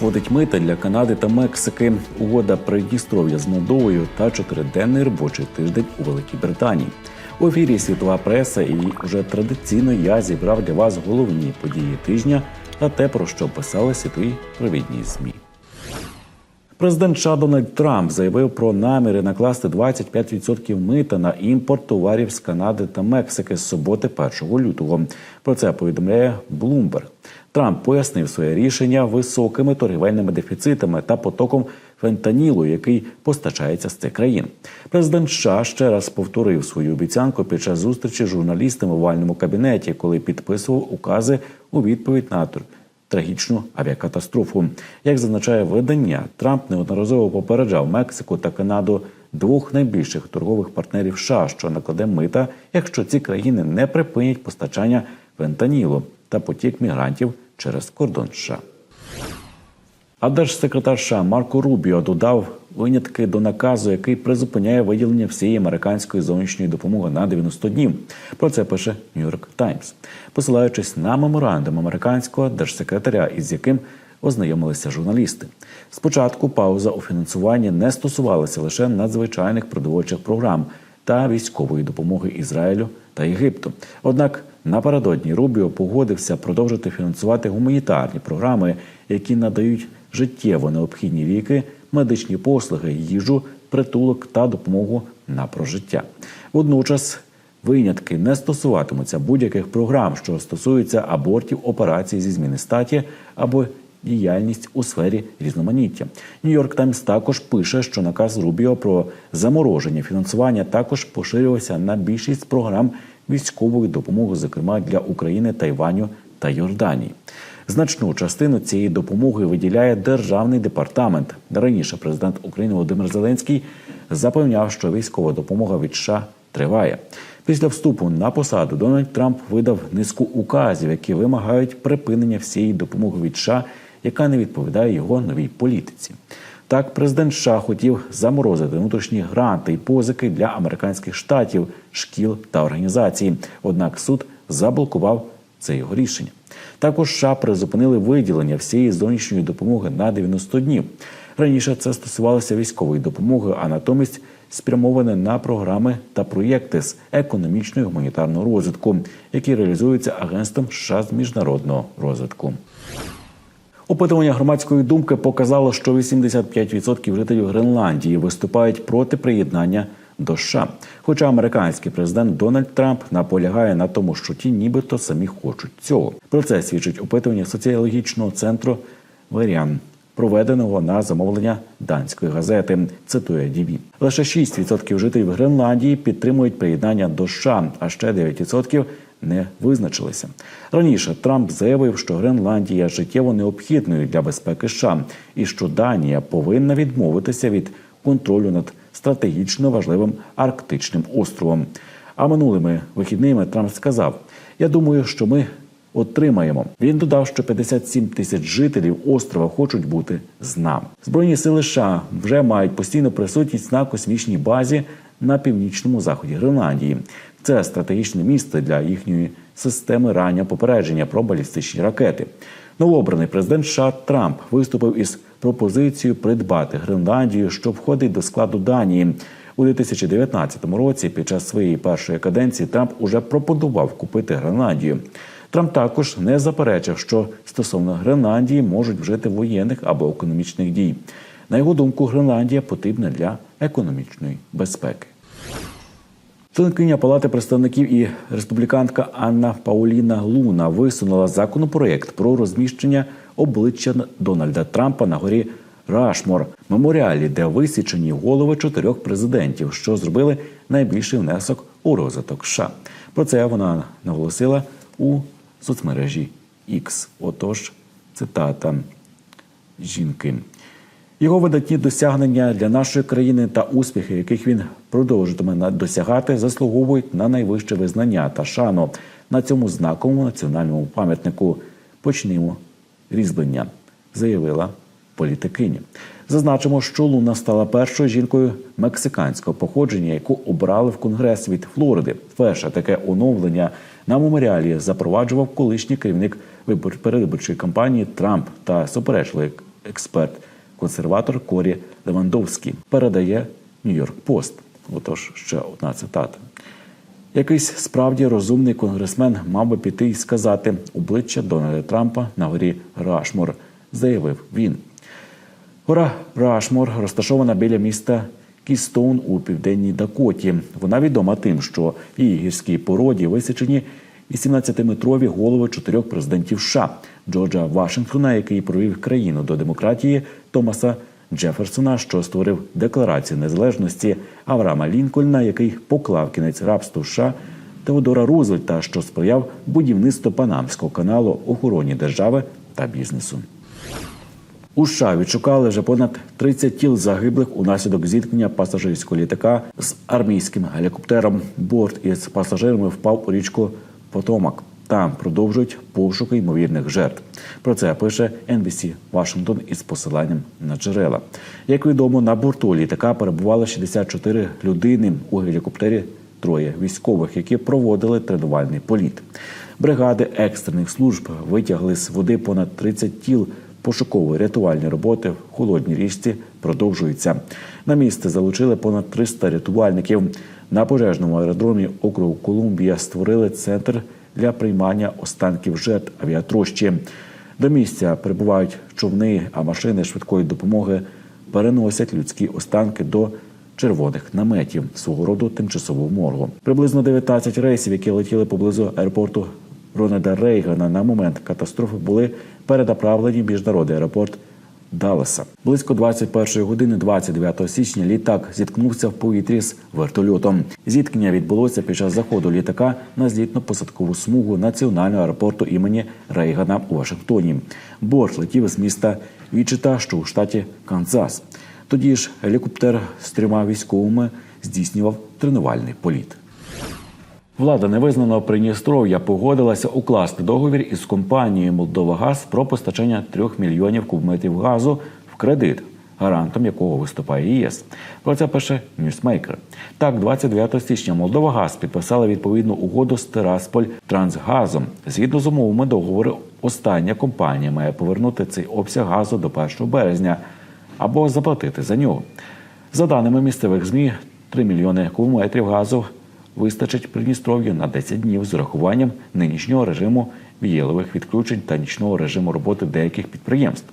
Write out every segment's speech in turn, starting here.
Вводить мита для Канади та Мексики. Угода Придністров'я з Молдовою та чотириденний робочий тиждень у Великій Британії. У ефірі світова преса, і вже традиційно я зібрав для вас головні події тижня та те, про що писали світові провідні змі. Президент США Дональд Трамп заявив про наміри накласти 25% мита на імпорт товарів з Канади та Мексики з суботи 1 лютого. Про це повідомляє Bloomberg. Трамп пояснив своє рішення високими торгівельними дефіцитами та потоком фентанілу, який постачається з цих країн. Президент США ще раз повторив свою обіцянку під час зустрічі з журналістами в овальному кабінеті, коли підписував укази у відповідь на трагічну авіакатастрофу. Як зазначає видання, Трамп неодноразово попереджав Мексику та Канаду двох найбільших торгових партнерів США, що накладе мита, якщо ці країни не припинять постачання фентанілу та потік мігрантів через кордон США. А держсекретар США Марко Рубіо додав винятки до наказу, який призупиняє виділення всієї американської зовнішньої допомоги на 90 днів. Про це пише Нью-Йорк Таймс, посилаючись на меморандум американського держсекретаря, із яким ознайомилися журналісти. Спочатку пауза у фінансуванні не стосувалася лише надзвичайних продовольчих програм та військової допомоги Ізраїлю та Єгипту. Однак напередодні Рубіо погодився продовжити фінансувати гуманітарні програми, які надають життєво необхідні ліки, медичні послуги, їжу, притулок та допомогу на прожиття. Водночас винятки не стосуватимуться будь-яких програм, що стосуються абортів, операцій зі зміни статі або діяльність у сфері різноманіття. Нью-Йорк Таймс також пише, що наказ Рубіо про замороження фінансування також поширювався на більшість програм військової допомоги, зокрема для України, Тайваню та Йорданії. Значну частину цієї допомоги виділяє державний департамент. Раніше президент України Володимир Зеленський запевняв, що військова допомога від США триває. Після вступу на посаду Дональд Трамп видав низку указів, які вимагають припинення всієї допомоги від США, яка не відповідає його новій політиці. Так, президент США хотів заморозити внутрішні гранти і позики для американських штатів, шкіл та організацій. Однак суд заблокував це його рішення. Також США призупинили виділення всієї зовнішньої допомоги на 90 днів. Раніше це стосувалося військової допомоги, а натомість спрямоване на програми та проєкти з економічного і гуманітарного розвитку, які реалізуються агентством США з міжнародного розвитку. Опитування громадської думки показало, що 85% жителів Гренландії виступають проти приєднання до США. Хоча американський президент Дональд Трамп наполягає на тому, що ті нібито самі хочуть цього. Про це свідчить опитування соціологічного центру Веріан, проведеного на замовлення данської газети. Цитує Діві. Лише 6% жителів Гренландії підтримують приєднання до США, а ще 9% не визначилися. Раніше Трамп заявив, що Гренландія життєво необхідною для безпеки США і що Данія повинна відмовитися від контролю над стратегічно важливим арктичним островом. А минулими вихідними Трамп сказав: Я думаю, що ми отримаємо. Він додав, що 57 тисяч жителів острова хочуть бути з нами. Збройні сили США вже мають постійну присутність на космічній базі на північному заході Гренландії. Це стратегічне місце для їхньої системи раннього попередження про балістичні ракети. Новообраний президент США Трамп виступив із пропозицією придбати Гренландію, що входить до складу Данії. У 2019 році, під час своєї першої каденції, Трамп уже пропонував купити Гренландію. Трамп також не заперечив, що стосовно Гренландії можуть вжити воєнних або економічних дій. На його думку, Гренландія потрібна для економічної безпеки. Членкиня Палати представників і республіканка Анна Пауліна Луна висунула законопроєкт про розміщення обличчя Дональда Трампа на горі Рашмор, меморіалі, де висічені голови чотирьох президентів, що зробили найбільший внесок у розвиток США. Про це вона наголосила у соцмережі X. Отож, цитата жінки. Його видатні досягнення для нашої країни та успіхи, яких він продовжуватиме досягати, заслуговують на найвище визнання та шану на цьому знаковому національному пам'ятнику. Почнімо різьблення, заявила політикиня. Зазначимо, що Луна стала першою жінкою мексиканського походження, яку обрали в конгрес від Флориди. Перше таке оновлення на меморіалі запроваджував колишній керівник вибор передвиборчої кампанії Трамп та суперечливий експерт, консерватор Корі Левандовський. Передає Нью-Йорк Пост. Отож, ще одна цитата. Якийсь справді розумний конгресмен мав би піти і сказати обличчя Дональда Трампа на горі Рашмор, заявив він. Гора Рашмор розташована біля міста Кістоун у південній Дакоті. Вона відома тим, що в її гірській породі висічені 18-метрові голови чотирьох президентів США Джорджа Вашингтона, який провів країну до демократії, Томаса Джеферсона, що створив Декларацію незалежності, Авраама Лінкольна, який поклав кінець рабству США, Теодора Рузвельта, що сприяв будівництву Панамського каналу, охороні держави та бізнесу. У США відшукали вже понад 30 тіл загиблих унаслідок зіткнення пасажирського літака з армійським гелікоптером. Борт із пасажирами впав у річку Потомак. Там продовжують пошуки ймовірних жертв. Про це пише NBC Вашингтон із посиланням на джерела. Як відомо, на борту літака перебувало 64 людини у гелікоптері. Троє військових, які проводили тренувальний політ. Бригади екстрених служб витягли з води понад 30 тіл. Пошукові рятувальні роботи в холодній річці продовжуються. На місце залучили понад 300 рятувальників. На пожежному аеродромі округу Колумбія створили центр для приймання останків жертв авіатрощі. До місця прибувають човни, а машини швидкої допомоги переносять людські останки до червоних наметів свого роду тимчасового моргу. Приблизно 19 рейсів, які летіли поблизу аеропорту Рональда Рейгана на момент катастрофи були перенаправлені в міжнародний аеропорт Далласа. Близько 21 години 29 січня літак зіткнувся в повітрі з вертольотом. Зіткнення відбулося під час заходу літака на злітно-посадкову смугу національного аеропорту імені Рейгана у Вашингтоні. Борт летів з міста Вічита, що у штаті Канзас. Тоді ж гелікоптер з трьома військовими здійснював тренувальний політ. Влада невизнаного Придністров'я погодилася укласти договір із компанією Молдова Газ про постачання трьох мільйонів кубометрів газу в кредит, гарантом якого виступає ЄС. Про це пише Ньюсмейкер. Так, 29 січня Молдова Газ підписала відповідну угоду з Тирасполь Трансгазом. Згідно з умовами договору, остання компанія має повернути цей обсяг газу до 1 березня або заплатити за нього. За даними місцевих змі, 3 мільйони кубометрів газу вистачить Придністров'ю на 10 днів з урахуванням нинішнього режиму вієлових відключень та нічного режиму роботи деяких підприємств.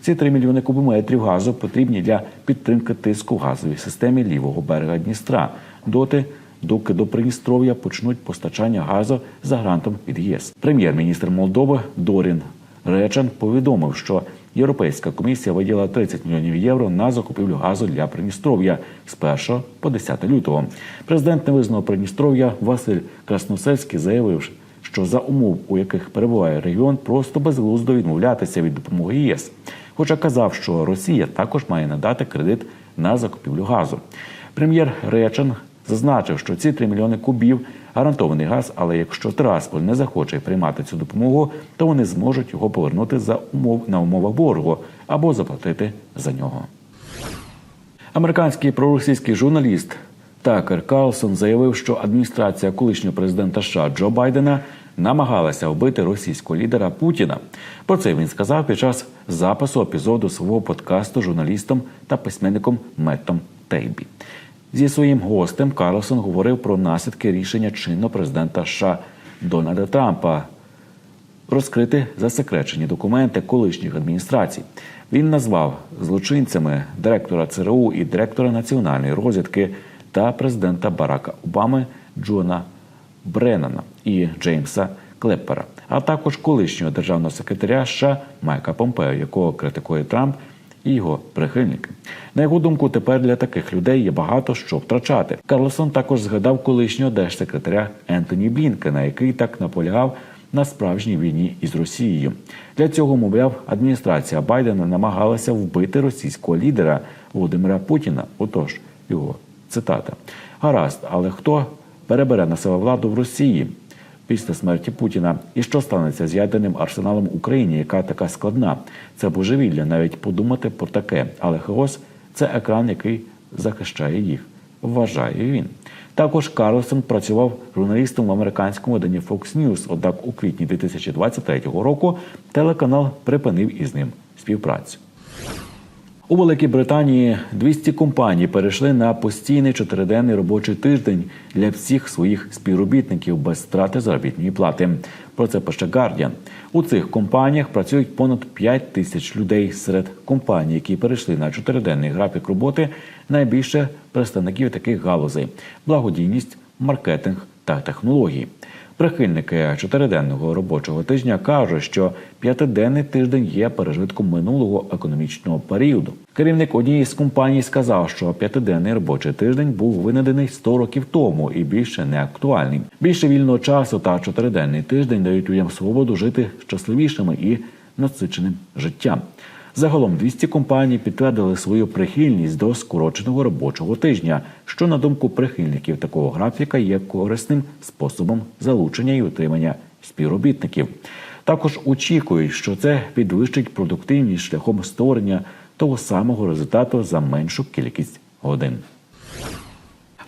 Ці 3 мільйони кубометрів газу потрібні для підтримки тиску в газовій системі лівого берега Дністра доти. Доки до Придністров'я почнуть постачання газу за грантом від ЄС. Прем'єр-міністр Молдови Дорін Речан повідомив, що Європейська комісія виділила 30 мільйонів євро на закупівлю газу для Придністров'я з 1 по 10 лютого. Президент невизнаного Придністров'я Василь Красносельський заявив, що за умов, у яких перебуває регіон, просто безглуздо відмовлятися від допомоги ЄС. Хоча казав, що Росія також має надати кредит на закупівлю газу. Прем'єр Речан зазначив, що ці 3 мільйони кубів гарантований газ, але якщо Трасполь не захоче приймати цю допомогу, то вони зможуть його повернути за умов на умовах боргу або заплатити за нього. Американський проросійський журналіст Такер Карлсон заявив, що адміністрація колишнього президента США Джо Байдена намагалася вбити російського лідера Путіна. Про це він сказав під час запису епізоду свого подкасту журналістом та письменником Меттом Тейбі. Зі своїм гостем Карлсон говорив про наслідки рішення чинного президента США Дональда Трампа розкрити засекречені документи колишніх адміністрацій. Він назвав злочинцями директора ЦРУ і директора національної розвідки та президента Барака Обами Джона Бреннана і Джеймса Клеппера, а також колишнього державного секретаря США Майка Помпео, якого критикує Трамп і його прихильники. На його думку, тепер для таких людей є багато що втрачати. Карлсон також згадав колишнього держсекретаря Ентоні Блінкена, який так наполягав на справжній війні із Росією. Для цього, мовляв, адміністрація Байдена намагалася вбити російського лідера Володимира Путіна. Отож, його цитата: гаразд, але хто перебере на себе владу в Росії? Після смерті Путіна і що станеться з ядерним арсеналом в Україні, яка така складна? Це божевілля, навіть подумати про таке. Але хаос це екран, який захищає їх. Вважає він. Також Карлсон працював журналістом в американському виданні Fox News, Однак у квітні 2023 року телеканал припинив із ним співпрацю. У Великій Британії 200 компаній перейшли на постійний чотириденний робочий тиждень для всіх своїх співробітників без страти заробітної плати. Про це пише Guardian. У цих компаніях працюють понад 5 тисяч людей. Серед компаній, які перейшли на чотириденний графік роботи, найбільше представників таких галузей: благодійність, маркетинг та технології. Прихильники чотириденного робочого тижня кажуть, що п'ятиденний тиждень є пережитком минулого економічного періоду. Керівник однієї з компаній сказав, що п'ятиденний робочий тиждень був винайдений 100 років тому і більше не актуальний. Більше вільного часу та чотириденний тиждень дають людям свободу жити щасливішими і насиченим життям. Загалом 200 компаній підтвердили свою прихильність до скороченого робочого тижня, що на думку прихильників такого графіка є корисним способом залучення і утримання співробітників. Також очікують, що це підвищить продуктивність шляхом створення того самого результату за меншу кількість годин.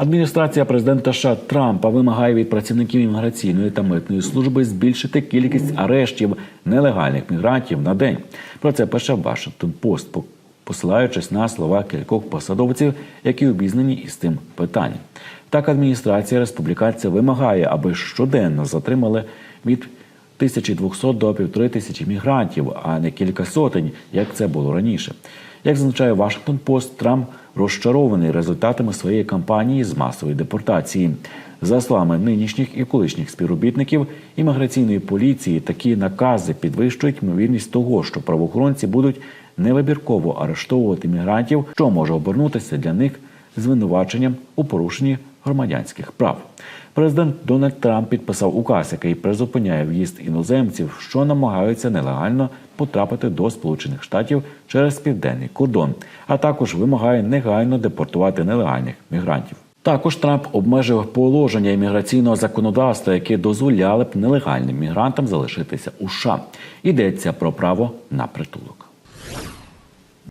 Адміністрація президента США Трампа вимагає від працівників імміграційної та митної служби збільшити кількість арештів нелегальних мігрантів на день. Про це пише Вашингтон Пост, посилаючись на слова кількох посадовців, які обізнані із цим питанням. Так, адміністрація республіканців вимагає, аби щоденно затримали від 1200 до 1500 мігрантів, а не кілька сотень, як це було раніше. Як зазначає Вашингтон Пост, Трамп розчарований результатами своєї кампанії з масової депортації. За словами нинішніх і колишніх співробітників імміграційної поліції, такі накази підвищують ймовірність того, що правоохоронці будуть невибірково арештовувати мігрантів, що може обернутися для них звинуваченням у порушенні громадянських прав. Президент Дональд Трамп підписав указ, який призупиняє в'їзд іноземців, що намагаються нелегально потрапити до Сполучених Штатів через південний кордон, а також вимагає негайно депортувати нелегальних мігрантів. Також Трамп обмежив положення імміграційного законодавства, які дозволяли б нелегальним мігрантам залишитися у США. Йдеться про право на притулок.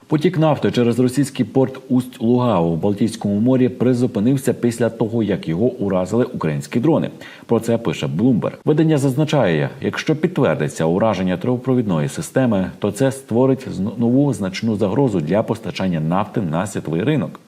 Потік нафти через російський порт усть лугау в Балтійському морі призупинився після того, як його уразили українські дрони. Про це пише Bloomberg. Видання зазначає, якщо підтвердиться ураження трубопровідної системи, то це створить нову значну загрозу для постачання нафти на світовий ринок.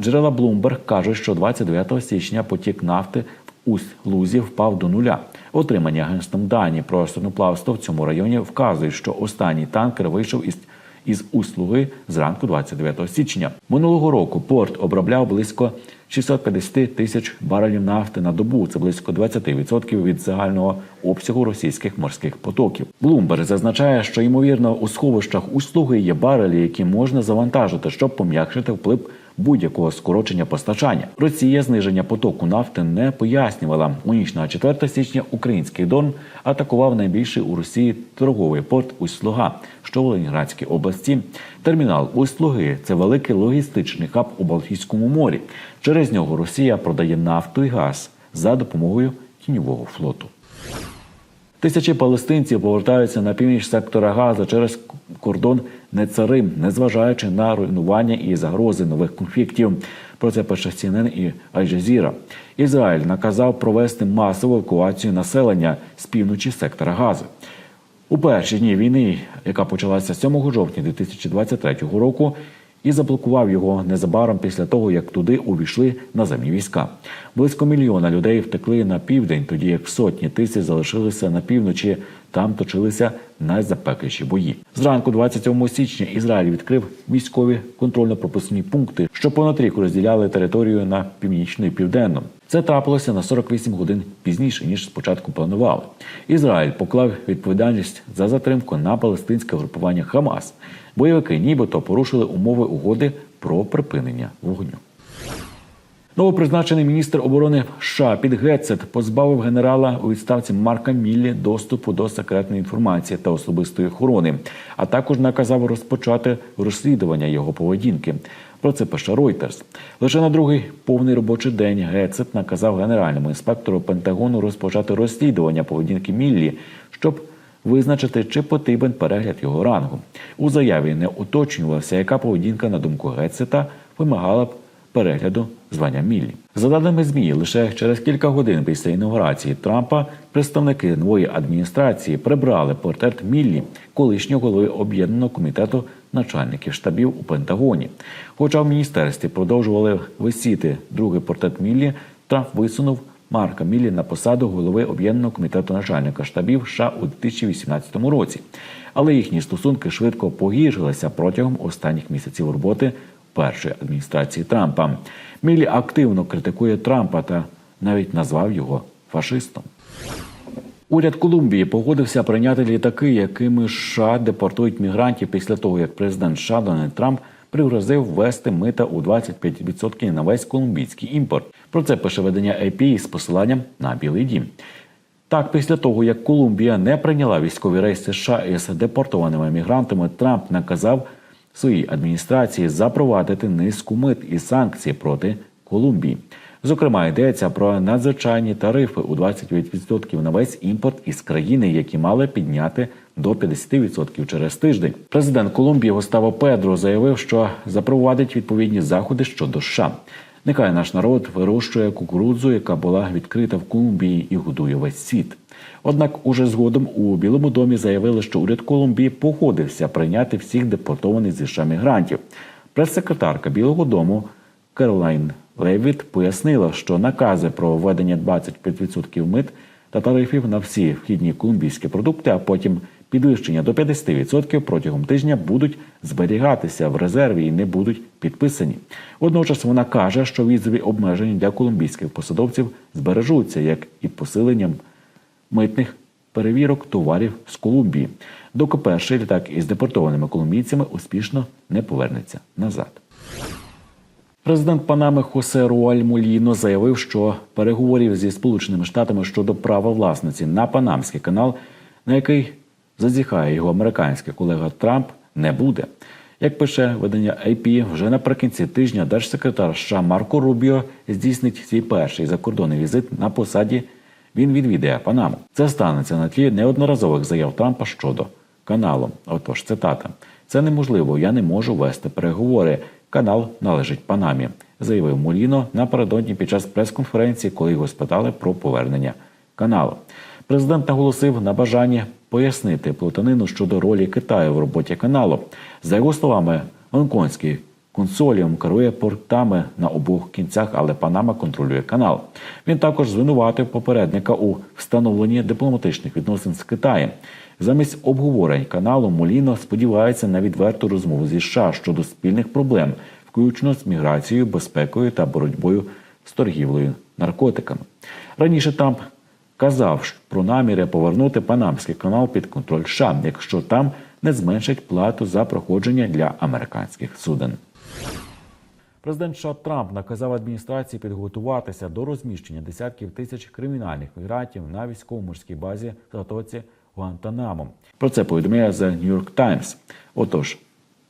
Джерела Bloomberg кажуть, що 29 січня потік нафти в усть лузі впав до нуля. Отримані агентством дані про судноплавство в цьому районі вказують, що останній танкер вийшов із із услуги зранку 29 січня. Минулого року порт обробляв близько 650 тисяч барелів нафти на добу. Це близько 20% від загального обсягу російських морських потоків. Блумберг зазначає, що ймовірно у сховищах услуги є барелі, які можна завантажити, щоб пом'якшити вплив будь-якого скорочення постачання. Росія зниження потоку нафти не пояснювала. У ніч на 4 січня український Дон атакував найбільший у Росії торговий порт Усть-Луга, що в Ленінградській області. Термінал Усть-Луги – це великий логістичний хаб у Балтійському морі. Через нього Росія продає нафту і газ за допомогою тіньового флоту. Тисячі палестинців повертаються на північ сектора Газа через кордон Нецарим, незважаючи на руйнування і загрози нових конфліктів. Про це пише CNN і Аль-Джазіра. Ізраїль наказав провести масову евакуацію населення з півночі сектора Гази. У перші дні війни, яка почалася 7 жовтня 2023 року, і заблокував його незабаром після того, як туди увійшли наземні війська. Близько мільйона людей втекли на південь, тоді як сотні тисяч залишилися на півночі. Там точилися найзапекліші бої. Зранку, 27 січня, Ізраїль відкрив військові контрольно-пропускні пункти, що понад рік розділяли територію на північну і південну. Це трапилося на 48 годин пізніше ніж спочатку планували. Ізраїль поклав відповідальність за затримку на палестинське групування Хамас. Бойовики нібито порушили умови угоди про припинення вогню. Новопризначений міністр оборони США Піт Гетцет позбавив генерала у відставці Марка Міллі доступу до секретної інформації та особистої охорони, а також наказав розпочати розслідування його поведінки. Про це пише Reuters. Лише на другий повний робочий день Гетцет наказав генеральному інспектору Пентагону розпочати розслідування поведінки Міллі, щоб визначити, чи потрібен перегляд його рангу. У заяві не уточнювалося, яка поведінка на думку Гетцета вимагала б перегляду звання Міллі. За даними змі, лише через кілька годин після інаугурації Трампа представники нової адміністрації прибрали портрет Міллі, колишнього голови об'єднаного комітету начальників штабів у Пентагоні. Хоча в міністерстві продовжували висіти другий портрет Міллі, Трамп висунув Марка Міллі на посаду голови об'єднаного комітету начальника штабів США у 2018 році. Але їхні стосунки швидко погіршилися протягом останніх місяців роботи першої адміністрації Трампа. Міллі активно критикує Трампа та навіть назвав його фашистом. Уряд Колумбії погодився прийняти літаки, якими США депортують мігрантів після того, як президент США Дональд Трамп пригрозив ввести мита у 25% на весь колумбійський імпорт. Про це пише видання AP з посиланням на Білий Дім. Так, після того, як Колумбія не прийняла військові рейси США із депортованими мігрантами, Трамп наказав своїй адміністрації запровадити низку мит і санкцій проти Колумбії. Зокрема, йдеться про надзвичайні тарифи у 29% на весь імпорт із країни, які мали підняти до 50% через тиждень. Президент Колумбії Густаво Педро заявив, що запровадить відповідні заходи щодо США. Нехай наш народ вирощує кукурудзу, яка була відкрита в Колумбії і годує весь світ. Однак, уже згодом у Білому домі заявили, що уряд Колумбії погодився прийняти всіх депортованих зі США мігрантів. Прес-секретарка Білого Дому Керолайн Левіт пояснила, що накази про введення 25% мит та тарифів на всі вхідні колумбійські продукти, а потім підвищення до 50% протягом тижня будуть зберігатися в резерві і не будуть підписані. Водночас вона каже, що візові обмеження для колумбійських посадовців збережуться, як і посиленням митних перевірок товарів з Колумбії, доки перший літак із депортованими колумбійцями успішно не повернеться назад. Президент Панами Хосе Руаль Моліно заявив, що переговорів зі Сполученими Штатами щодо права власниці на Панамський канал, на який зазіхає його американський колега Трамп, не буде. Як пише видання AP, вже наприкінці тижня держсекретар США Марко Рубіо здійснить свій перший закордонний візит на посаді. Він відвідає Панаму. Це станеться на тлі неодноразових заяв Трампа щодо каналу. Отож, цитата: це неможливо. Я не можу вести переговори. Канал належить Панамі, заявив Моліно напередодні під час прес-конференції, коли його спитали про повернення каналу. Президент наголосив на бажанні пояснити плутанину щодо ролі Китаю в роботі каналу. За його словами, гонконгський консоліум керує портами на обох кінцях, але Панама контролює канал. Він також звинуватив попередника у встановленні дипломатичних відносин з Китаєм. Замість обговорень каналу Моліно сподівається на відверту розмову зі США щодо спільних проблем, включно з міграцією, безпекою та боротьбою з торгівлею наркотиками. Раніше Трамп казав про наміри повернути Панамський канал під контроль США, якщо там не зменшать плату за проходження для американських суден. Президент США Трамп наказав адміністрації підготуватися до розміщення десятків тисяч кримінальних мігрантів на військово-морській базі в затоці Гуантанамо. Про це повідомляє The New York Times. Отож,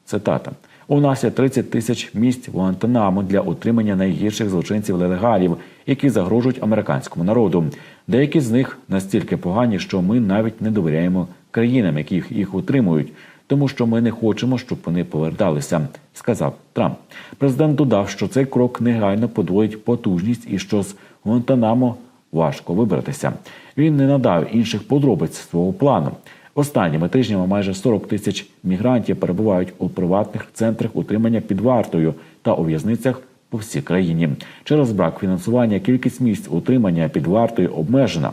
цитата. У нас є 30 тисяч місць в Гуантанамо для утримання найгірших злочинців нелегалів, які загрожують американському народу. Деякі з них настільки погані, що ми навіть не довіряємо країнам, які їх, утримують, тому що ми не хочемо, щоб вони поверталися, сказав Трамп. Президент додав, що цей крок негайно подвоїть потужність і що з Гуантанамо важко вибратися. Він не надав інших подробиць свого плану. Останніми тижнями майже 40 тисяч мігрантів перебувають у приватних центрах утримання під вартою та у в'язницях по всій країні. Через брак фінансування кількість місць утримання під вартою обмежена.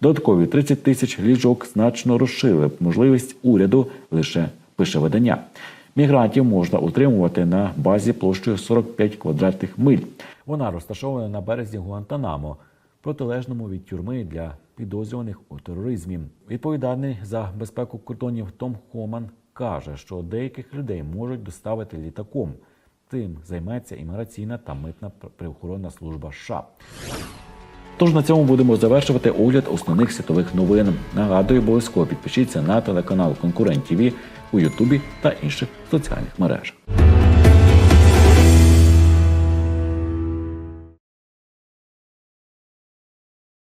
Додаткові 30 тисяч ліжок значно розширили можливість уряду лише пише видання. Мігрантів можна утримувати на базі площею 45 квадратних миль. Вона розташована на березі Гуантанамо, протилежному від тюрми для підозрюваних у тероризмі. Відповідальний за безпеку кордонів Том Хоман каже, що деяких людей можуть доставити літаком. Тим займеться імміграційна та митна правоохоронна служба США. Тож на цьому будемо завершувати огляд основних світових новин. Нагадую, обов'язково підпишіться на телеканал Конкурент ТВ у Ютубі та інших соціальних мережах.